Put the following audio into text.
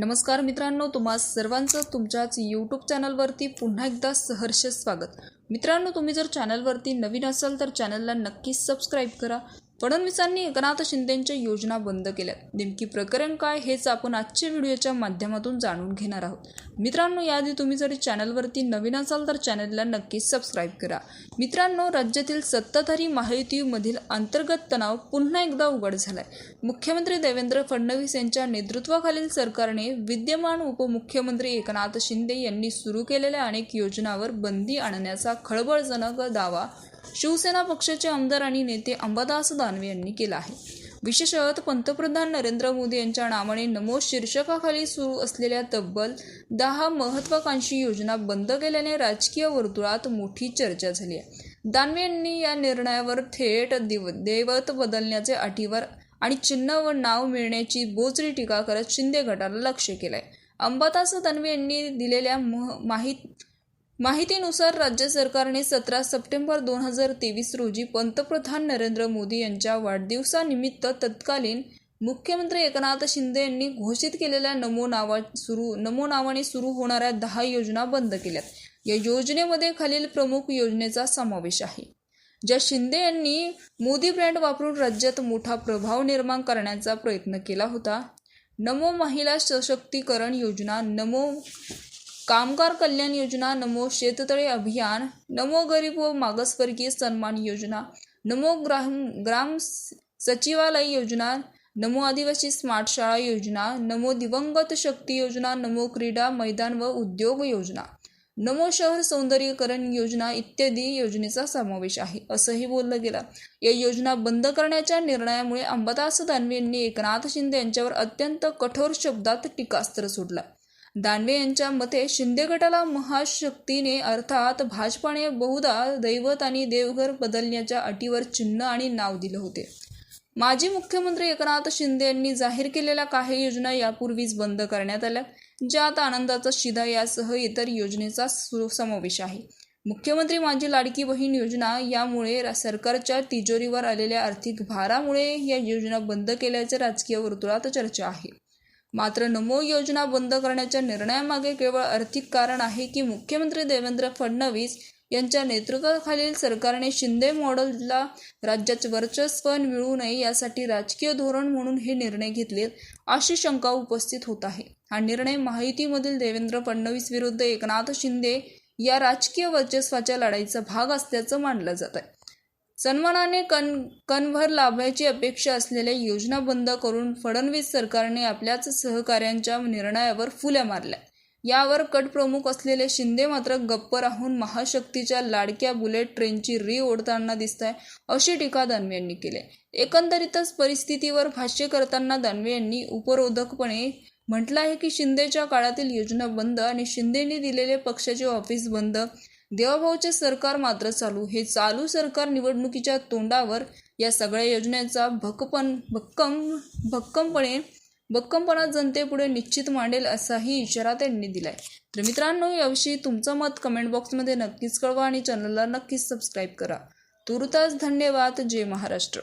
नमस्कार मित्रांनो तुम्हा सर्वांचं तुमच्याच यूट्यूब चॅनलवरती पुन्हा एकदा सहर्ष स्वागत. मित्रांनो तुम्ही जर चॅनलवरती नवीन असाल तर चॅनलला नक्कीच सबस्क्राईब करा. फडणवीसांनी एकनाथ शिंदेच्या योजना बंद केल्या नेमकी प्रकरण काय हेच आपण आजच्या व्हिडिओच्या माध्यमातून जाणून घेणार आहोत. मित्रांनो याआधी तुम्ही जरी चॅनलवरती नवीन असाल तर चॅनलला नक्कीच सबस्क्राईब करा. मित्रांनो राज्यातील सत्ताधारी महायुतीमधील अंतर्गत तणाव पुन्हा एकदा उघड झालाय. मुख्यमंत्री देवेंद्र फडणवीस यांच्या नेतृत्वाखालील सरकारने विद्यमान उपमुख्यमंत्री एकनाथ शिंदे यांनी सुरू केलेल्या अनेक योजनांवर बंदी आणण्याचा खळबळजनक दावा शिवसेना पक्षाचे आमदार आणि नेते अंबादास दानवे यांनी केला आहे. विशेषतः पंतप्रधान नरेंद्र मोदी यांच्या नावाने नमो शीर्षकाखाली सुरू असलेल्या तब्बल दहा महत्वाकांक्षी योजना बंद केल्याने राजकीय वर्तुळात मोठी चर्चा झाली आहे. दानवे यांनी या निर्णयावर थेट दिव दैवत बदलण्याचे अटीवर आणि चिन्ह व नाव मिळण्याची बोचरी टीका करत शिंदे गटाला लक्ष केलंय. अंबादास दानवे यांनी दिलेल्या मह- माहीत माहितीनुसार राज्य सरकारने सतरा सप्टेंबर दोन हजार तेवीस रोजी पंतप्रधान नरेंद्र मोदी यांच्या वाढदिवसानिमित्त तत्कालीन मुख्यमंत्री एकनाथ शिंदे यांनी घोषित केलेल्या नमो नावा सुरू नमो नावाने सुरू होणाऱ्या दहा योजना बंद केल्यात. या योजनेमध्ये खालील प्रमुख योजनेचा समावेश आहे. ज्या शिंदे यांनी मोदी ब्रँड वापरून राज्यात मोठा प्रभाव निर्माण करण्याचा प्रयत्न केला होता नमो महिला सशक्तीकरण योजना नमो कामगार कल्याण योजना नमो शेततळे अभियान नमो गरीब व मागासवर्गीय सन्मान योजना नमो ग्राम ग्राम सचिवालय योजना नमो आदिवासी स्मार्ट शाळा योजना नमो दिवंगत शक्ती योजना नमो क्रीडा मैदान व उद्योग योजना नमो शहर सौंदर्यीकरण योजना इत्यादी योजनेचा समावेश आहे. असंही बोललं गेलं. या योजना बंद करण्याच्या निर्णयामुळे अंबादास दानवे यांनी एकनाथ शिंदे यांच्यावर अत्यंत कठोर शब्दात टीकास्त्र सोडलं. दानवे यांच्या मते शिंदे गटाला महाशक्तीने अर्थात भाजपाने बहुधा दैवत आणि देवघर बदलण्याच्या अटीवर चिन्ह आणि नाव दिलं होते. माजी मुख्यमंत्री एकनाथ शिंदे यांनी जाहीर केलेल्या काही योजना यापूर्वीच बंद करण्यात आल्या ज्यात आनंदाचा शिधा यासह इतर योजनेचा समावेश आहे. मुख्यमंत्री माझी लाडकी बहीण योजना यामुळे सरकारच्या तिजोरीवर आलेल्या आर्थिक भारामुळे या योजना बंद केल्याचे राजकीय वर्तुळात चर्चा आहे. मात्र नमो योजना बंद करण्याच्या निर्णयामागे केवळ आर्थिक कारण आहे की मुख्यमंत्री देवेंद्र फडणवीस यांच्या नेतृत्वाखालील सरकारने शिंदे मॉडेलला राज्यात वर्चस्व मिळू नये यासाठी राजकीय धोरण म्हणून हे निर्णय घेतले अशी शंका उपस्थित होत आहे. हा निर्णय माहितीमधील देवेंद्र फडणवीस विरुद्ध एकनाथ शिंदे या राजकीय वर्चस्वाच्या लढाईचा भाग असल्याचं मानलं जात आहे. सन्मानाने कन कणभर लाभायची अपेक्षा असलेल्या योजना बंद करून फडणवीस सरकारने आपल्याच सहकाऱ्यांच्या निर्णयावर फुल्या मारल्या. यावर कट प्रमुख असलेले शिंदे मात्र गप्प राहून महाशक्तीच्या लाडक्या बुलेट ट्रेनची री ओढताना दिसत आहे अशी टीका दानवे यांनी केली. एकंदरीतच परिस्थितीवर भाष्य करताना दानवे यांनी उपरोधकपणे म्हटलं आहे की शिंदेच्या काळातील योजना बंद आणि शिंदेने दिलेले पक्षाचे ऑफिस बंद देवाभाऊचे सरकार मात्र चालू. हे चालू सरकार निवडणुकीच्या तोंडावर या सगळ्या योजनेचा भक्कपण भक्कम भक्कमपणे भक्कमपणा जनतेपुढे निश्चित मांडेल असाही इशारा त्यांनी दिलाय. तर मित्रांनो याविषयी तुमचं मत कमेंट बॉक्समध्ये नक्कीच कळवा आणि चॅनलला नक्कीच सबस्क्राईब करा. तुर्तास धन्यवाद. जय महाराष्ट्र.